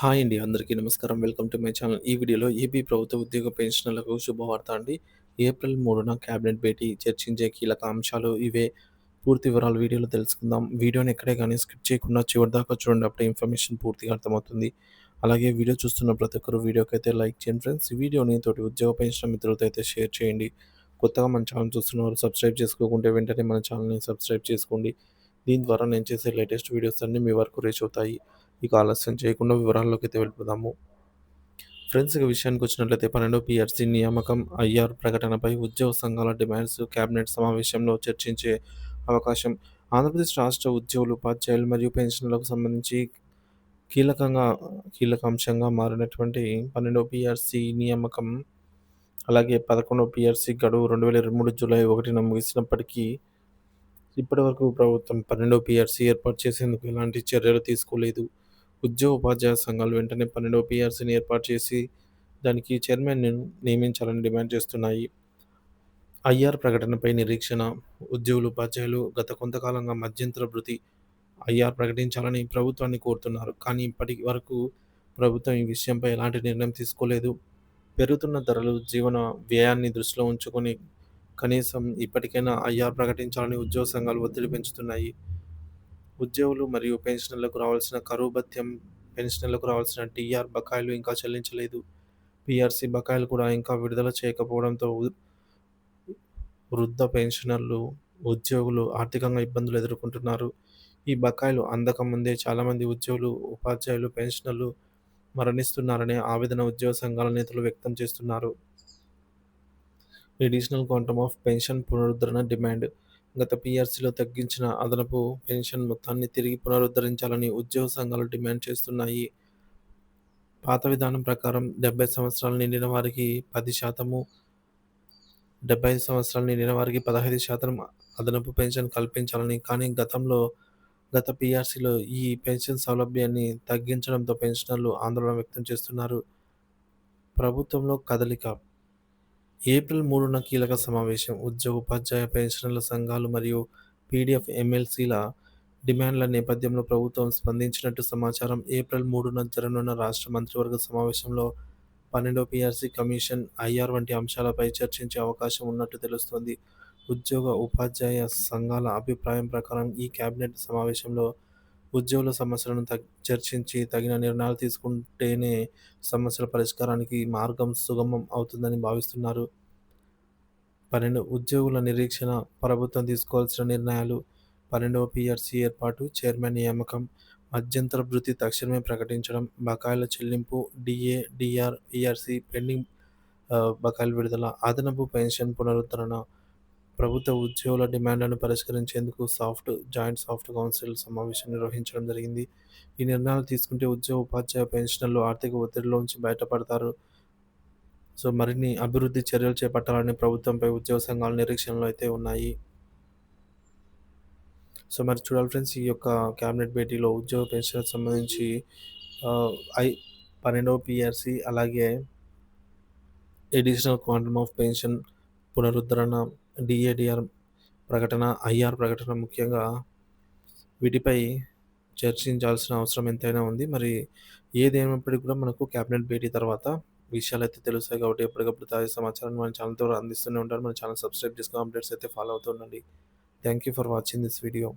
Hi అండి. అందరికీ నమస్కారం. Welcome to my channel. ఈ వీడియోలో ఏపీ ప్రభుత్వ ఉద్యోగ పెన్షనర్లకు శుభవార్త అండి. ఏప్రిల్ మూడున క్యాబినెట్ భేటీ చర్చించే కీలక అంశాలు ఇవే. పూర్తి వివరాలు వీడియోలో తెలుసుకుందాం. వీడియోని ఎక్కడే కానీ స్కిప్ చేయకుండా చివరిదాకా చూడండి. అప్పుడే ఇన్ఫర్మేషన్ పూర్తిగా అర్థమవుతుంది. అలాగే వీడియో చూస్తున్న ప్రతి ఒక్కరు వీడియోకైతే లైక్ చేయండి ఫ్రెండ్స్. ఈ వీడియోని తోటి ఉద్యోగ పెన్షన్ మిత్రులతో అయితే షేర్ చేయండి. కొత్తగా మన ఛానల్ చూస్తున్నవారు సబ్స్క్రైబ్ చేసుకోకుంటే వెంటనే మన ఛానల్‌ని సబ్స్క్రైబ్ చేసుకోండి. దీని ద్వారా నేను చేసే లేటెస్ట్ వీడియోస్ అన్నీ మీ వరకు రీచ్ అవుతాయి. ఇక ఆలస్యం చేయకుండా వివరాల్లోకైతే వెళ్ళిపోదాము. ఫ్రెండ్స్ ఇక విషయానికొచ్చినట్లయితే 12 పీఆర్సీ నియామకం, ఐఆర్ ప్రకటనపై ఉద్యోగ సంఘాల డిమాండ్స్ కేబినెట్ సమావేశంలో చర్చించే అవకాశం. ఆంధ్రప్రదేశ్ రాష్ట్ర ఉద్యోగులు, ఉపాధ్యాయులు మరియు పెన్షన్లకు సంబంధించి కీలకంగా కీలక అంశంగా మారినటువంటి 12 పీఆర్సీ నియామకం, అలాగే 11 పీఆర్సీ గడువు 2023 జూలై ఒకటిన ముగిసినప్పటికీ ఇప్పటివరకు ప్రభుత్వం 12 పీఆర్సీ ఏర్పాటు చేసేందుకు ఎలాంటి చర్యలు తీసుకోలేదు. ఉద్యోగ, ఉపాధ్యాయ సంఘాలు వెంటనే 12 పీఆర్సీని ఏర్పాటు చేసి దానికి చైర్మన్‌ను నియమించాలని డిమాండ్ చేస్తున్నాయి. ఐఆర్ ప్రకటనపై నిరీక్షణ ఉద్యోగులు, ఉపాధ్యాయులు గత కొంతకాలంగా మధ్యంతర భృతి ఐఆర్ ప్రకటించాలని ప్రభుత్వాన్ని కోరుతున్నారు. కానీ ఇప్పటి వరకు ప్రభుత్వం ఈ విషయంపై ఎలాంటి నిర్ణయం తీసుకోలేదు. పెరుగుతున్న ధరలు, జీవన వ్యయాన్ని దృష్టిలో ఉంచుకొని కనీసం ఇప్పటికైనా ఐఆర్ ప్రకటించాలని ఉద్యోగ సంఘాలు ఒత్తిడి పెంచుతున్నాయి. ఉద్యోగులు మరియు పెన్షనర్లకు రావాల్సిన కరువు భత్యం, పెన్షనర్లకు రావాల్సిన టీఆర్ బకాయిలు ఇంకా చెల్లించలేదు. పిఆర్సి బకాయిలు కూడా ఇంకా విడుదల చేయకపోవడంతో వృద్ధ పెన్షనర్లు, ఉద్యోగులు ఆర్థికంగా ఇబ్బందులు ఎదుర్కొంటున్నారు. ఈ బకాయిలు అందకముందే చాలామంది ఉద్యోగులు, ఉపాధ్యాయులు, పెన్షనర్లు మరణిస్తున్నారనే ఆవేదన ఉద్యోగ సంఘాల నేతలు వ్యక్తం చేస్తున్నారు. ట్రెడిషనల్ క్వాంటమ్ ఆఫ్ పెన్షన్ పునరుద్ధరణ డిమాండ్ గత పీఆర్సీలో తగ్గించిన అదనపు పెన్షన్ మొత్తాన్ని తిరిగి పునరుద్ధరించాలని ఉద్యోగ సంఘాలు డిమాండ్ చేస్తున్నాయి. పాత విధానం ప్రకారం 70 సంవత్సరాలు నిండిన వారికి 10% 75 సంవత్సరాలు నిండిన వారికి 15% అదనపు పెన్షన్ కల్పించాలని కానీ గతంలో గత పీఆర్సీలో ఈ పెన్షన్ సౌలభ్యాన్ని తగ్గించడంతో పెన్షనర్లు ఆందోళన వ్యక్తం చేస్తున్నారు. ప్రభుత్వంలో కదలిక ఏప్రిల్ మూడున కీలక సమావేశం. ఉద్యోగ, ఉపాధ్యాయ, పెన్షనర్ల సంఘాలు మరియు పీడీఎఫ్ ఎమ్మెల్సీల డిమాండ్ల నేపథ్యంలో ప్రభుత్వం స్పందించినట్టు సమాచారం. ఏప్రిల్ మూడున జరగనున్న రాష్ట్ర మంత్రివర్గ సమావేశంలో 12 పీఆర్సీ కమిషన్, ఐఆర్ వంటి అంశాలపై చర్చించే అవకాశం ఉన్నట్టు తెలుస్తోంది. ఉద్యోగ, ఉపాధ్యాయ సంఘాల అభిప్రాయం ప్రకారం ఈ కేబినెట్ సమావేశంలో ఉద్యోగుల సమస్యలను తగ్ చర్చించి తగిన నిర్ణయాలు తీసుకుంటేనే సమస్యల పరిష్కారానికి మార్గం సుగమం అవుతుందని భావిస్తున్నారు. 12 ఉద్యోగుల నిరీక్షణ ప్రభుత్వం తీసుకోవాల్సిన నిర్ణయాలు. 12వ పీఆర్సీ ఏర్పాటు, చైర్మన్ నియామకం, మధ్యంతర వృత్తి తక్షణమే ప్రకటించడం, బకాయిల చెల్లింపు, డిఏ డిఆర్ పీఆర్సీ పెండింగ్ బకాయిల విడుదల, అదనపు పెన్షన్ పునరుద్ధరణ, ప్రభుత్వ ఉద్యోగుల డిమాండ్లను పరిష్కరించేందుకు సాఫ్ట్ జాయింట్ సాఫ్ట్ కౌన్సిల్ సమావేశం నిర్వహించడం జరిగింది. ఈ నిర్ణయాలు తీసుకుంటే ఉద్యోగ, ఉపాధ్యాయ, పెన్షనర్లు ఆర్థిక ఒత్తిడిలోంచి బయటపడతారు. సో, మరిన్ని అభివృద్ధి చర్యలు చేపట్టాలని ప్రభుత్వంపై ఉద్యోగ సంఘాలు నిరీక్షణలో అయితే ఉన్నాయి. సో, మరి చూడాలి ఫ్రెండ్స్ ఈ యొక్క కేబినెట్ భేటీలో ఉద్యోగ పెన్షన్‌కి సంబంధించి ఐ 12వ పీఆర్సీ అలాగే అడిషనల్ క్వాంటమ్ ఆఫ్ పెన్షన్ పునరుద్ధరణ, డిఏడిఆర్ ప్రకటన, ఐఆర్ ప్రకటన ముఖ్యంగా వీటిపై చర్చించాల్సిన అవసరం ఎంతైనా ఉంది. మరి ఏదేమైనప్పటికీ కూడా మనకు కేబినెట్ భేటీ తర్వాత విషయాలు అయితే తెలుస్తాయి కాబట్టి ఎప్పటికప్పుడు తాజా సమాచారం మన ఛానల్ ద్వారా అందిస్తూనే ఉంటారు మన ఛానల్ సబ్స్క్రైబ్ చేసుకుని అప్డేట్స్ అయితే ఫాలో అవుతూ ఉండండి. You for watching this video.